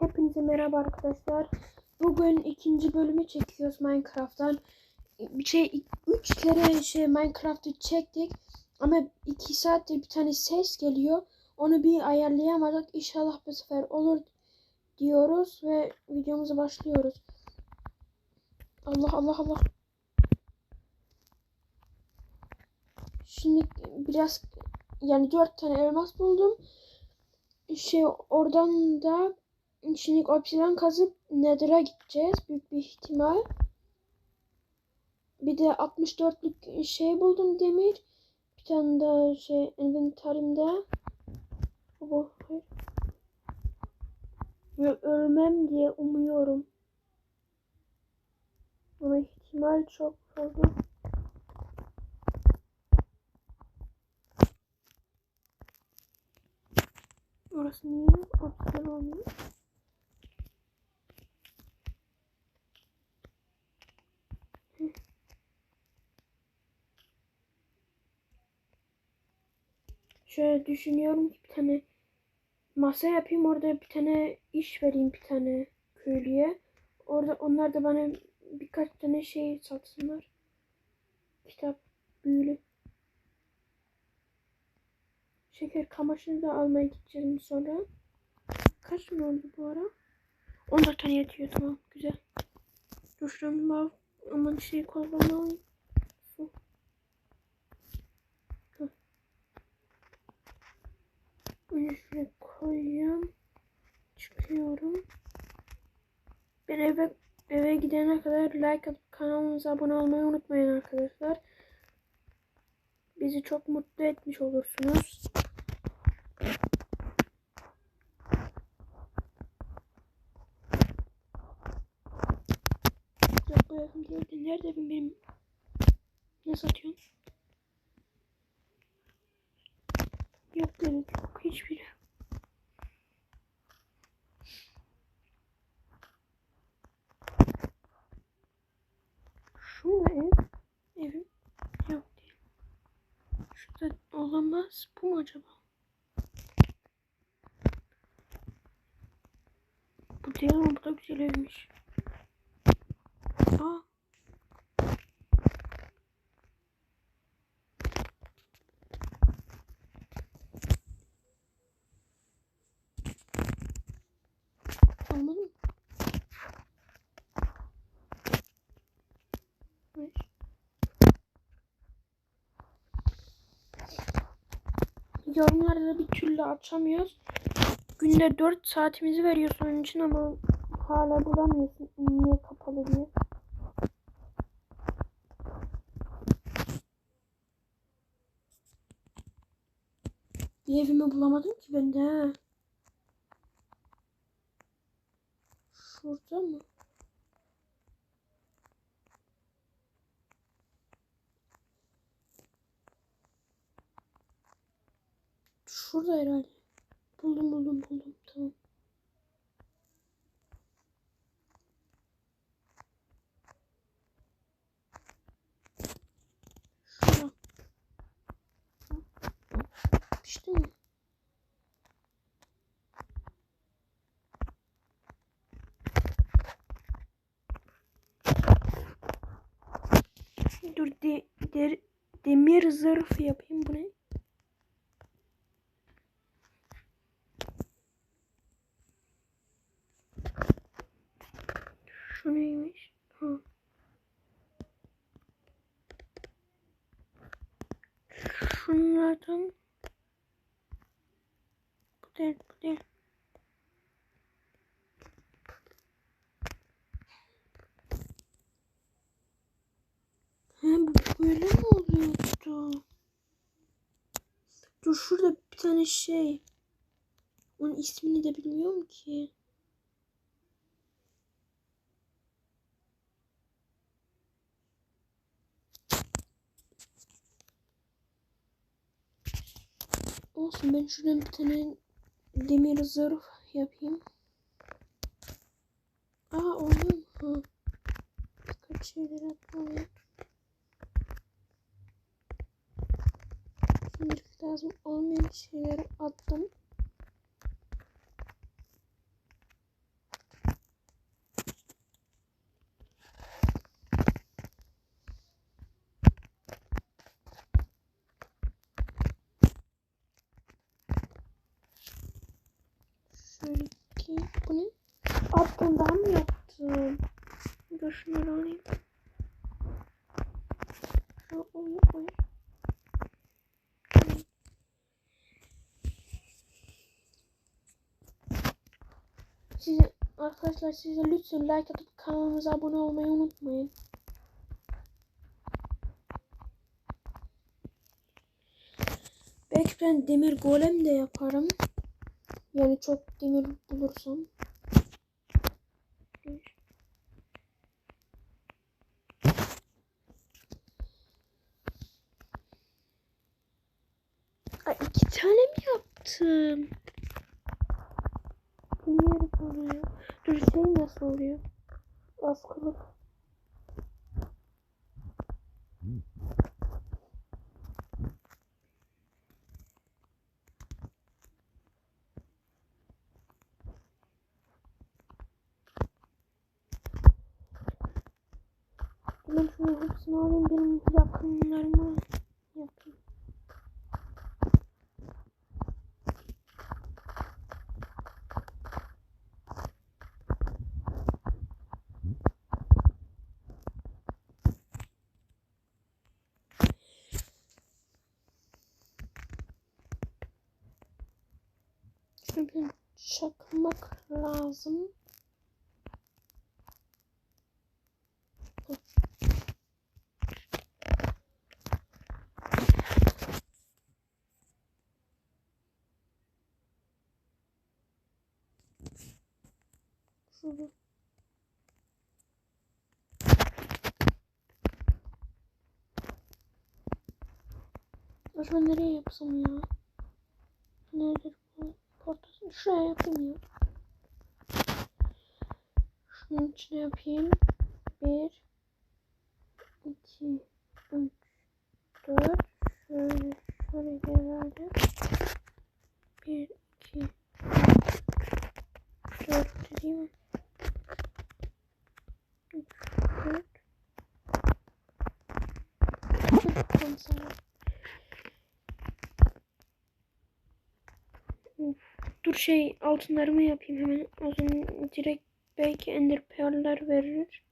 Hepinize merhaba arkadaşlar. Bugün ikinci bölümü çekiyoruz Minecraft'tan. Bir şey üç kere şey Minecraft'ı çektik ama iki saattir bir tane ses geliyor. Onu bir ayarlayamadık. İnşallah bu sefer olur diyoruz ve videomuza başlıyoruz. Allah Allah Allah. Şimdi biraz yani dört tane elmas buldum. Şey oradan da Şimdi obsidian kazıp Nether'a gideceğiz büyük bir ihtimal. Bir de 64'lük şey buldum demir. Bir tane daha şey inventarimde. Bu. Ve ölmem diye umuyorum. Ama ihtimal çok fazla. Orası niye obsidian olmuyor? Şöyle düşünüyorum ki bir tane masa yapayım orada bir tane iş vereyim bir tane köylüye. Orada onlar da bana birkaç tane şey satsınlar. Kitap, büyülü. Şeker kamaşını da almaya gideceğim sonra. Kaç mı oldu bu ara? 14 tane yetiyor tamam güzel. Dur lav aman şey kolbana alayım. Şuraya koyuyorum. Çıkıyorum. Ben eve eve gidene kadar like atıp kanalımıza abone olmayı unutmayın arkadaşlar. Bizi çok mutlu etmiş olursunuz. Nerede benim ne satıyorsun? Gerek yok hiçbiri. Şu ev? Evim? Yok değil. Şurada olamaz. Bu mu acaba? Bu değil ama bu da güzel evmiş. Aa. Olmadı mı? Beş. Yorumlarda da bir türlü açamıyoruz. Günde 4 saatimizi veriyorsun onun için ama hala bulamıyorsun. Niye kapalı diye. Bir evimi bulamadım ki ben de. Şurada mı? Şurada herhalde. Buldum buldum buldum. Tamam. Şurada. İşte mi? Dur de, der- demir zırh yapayım bu ne? Şu neymiş? Ha. Şunlardan bu değil bu değil. He bu böyle mi oluyordu? Dur şurada bir tane şey. Onun ismini de bilmiyorum ki. Olsun ben şuradan bir tane demir zırh yapayım. Aa oluyor mu? Ha. Birkaç şeyler atmalıyım. Şimdilik lazım olmayan şeyleri attım. Şöyle iki. Bu ne? Aa bundan mı yaptım? Dur şunları alayım. Şu oy oy. Size arkadaşlar size lütfen like atıp kanalımıza abone olmayı unutmayın. Belki ben demir golem de yaparım. Yani çok demir bulursam. Ay iki tane mi yaptım? Bilmiyorum onu ya. Dur şey nasıl oluyor? Ben hepsini alayım benim yakınlarıma yapayım. Bir çakmak lazım. Şunu. Acaba nereye yapsam ya? Neredir bu? Portasını şuraya yapayım ya. Şunun içine yapayım. Bir, iki, üç, dört. Şöyle, şöyle herhalde. Bir, iki, dört değil mi? Üç, dört. Tamam sana. Dur şey altınlarımı yapayım hemen. O zaman direkt belki ender pearl'ler verir.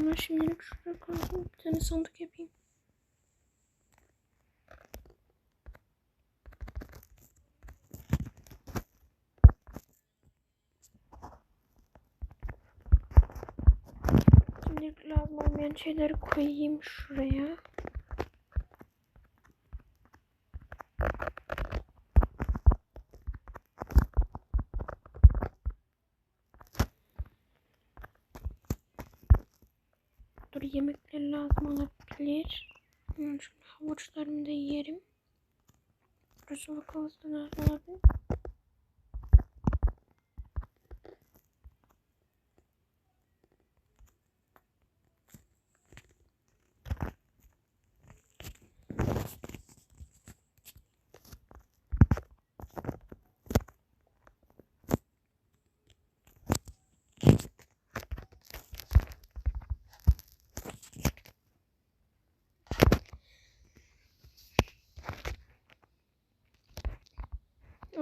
Ama şimdilik şuraya kalsın. Bir tane sandık yapayım. Şimdi olmayan şeyleri koyayım şuraya. Dur yemekler lazım olabilir. Şunu havuçlarımı da yerim. Burası bakalım olabilir.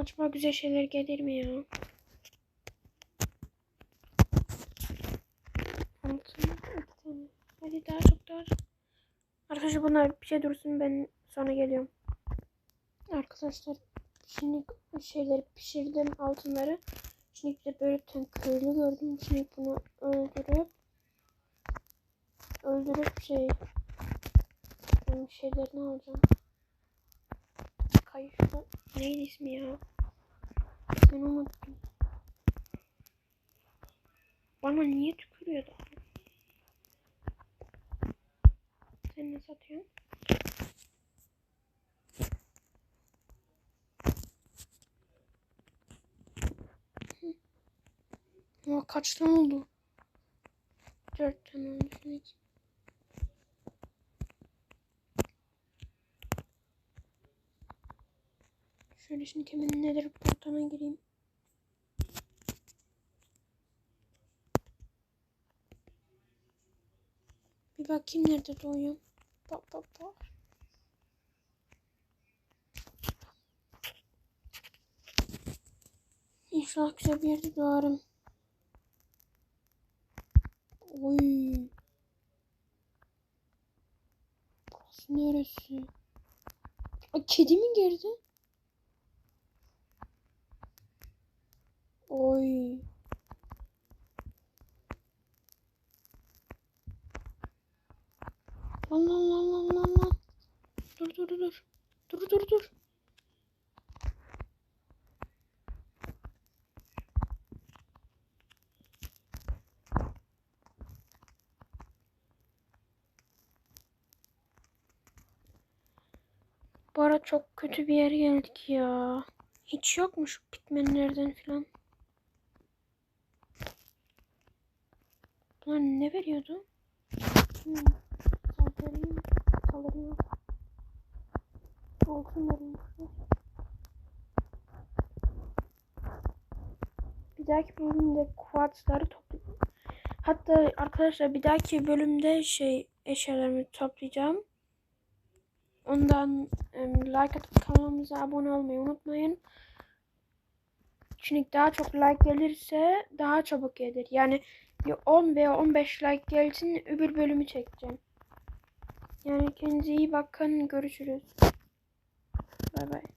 Acaba güzel şeyler gelir mi ya? Hadi daha çok daha çok. Arkadaşlar bunlar bir şey dursun ben sonra geliyorum. Arkadaşlar şimdi şeyleri pişirdim altınları. Şimdi de böyle bir gördüm. Şimdi bunu öldürüp öldürüp şey şeylerini alacağım. Kayışlı neydi ismi ya? Unuttum. Bana niye tükürüyor da? Sen ne satıyorsun? Aa, kaç oldu? Dört tane oldu. Şöyle şimdi hemen nedir portana gireyim. Bakayım nerede doğuyorum. Bak bak bak. İnşallah güzel bir yerde doğarım. Oy. Burası neresi? Aa, kedi mi girdi? Oy. Lan lan lan lan lan. Dur dur dur. Dur dur dur. Bu ara çok kötü bir yere geldik ya. Hiç yok mu şu pitmenlerden falan? Bunlar ne veriyordu? Hmm. Saldırıyım. Saldırıyor. Altın veriyormuşlar. Bir dahaki bölümde kuartzları toplayacağım. Hatta arkadaşlar bir dahaki bölümde şey eşyalarımı toplayacağım. Ondan like atıp kanalımıza abone olmayı unutmayın. Çünkü daha çok like gelirse daha çabuk gelir. Yani ya 10 veya 15 like gelsin öbür bölümü çekeceğim. Yani kendinize iyi bakın. Görüşürüz. Bay bay.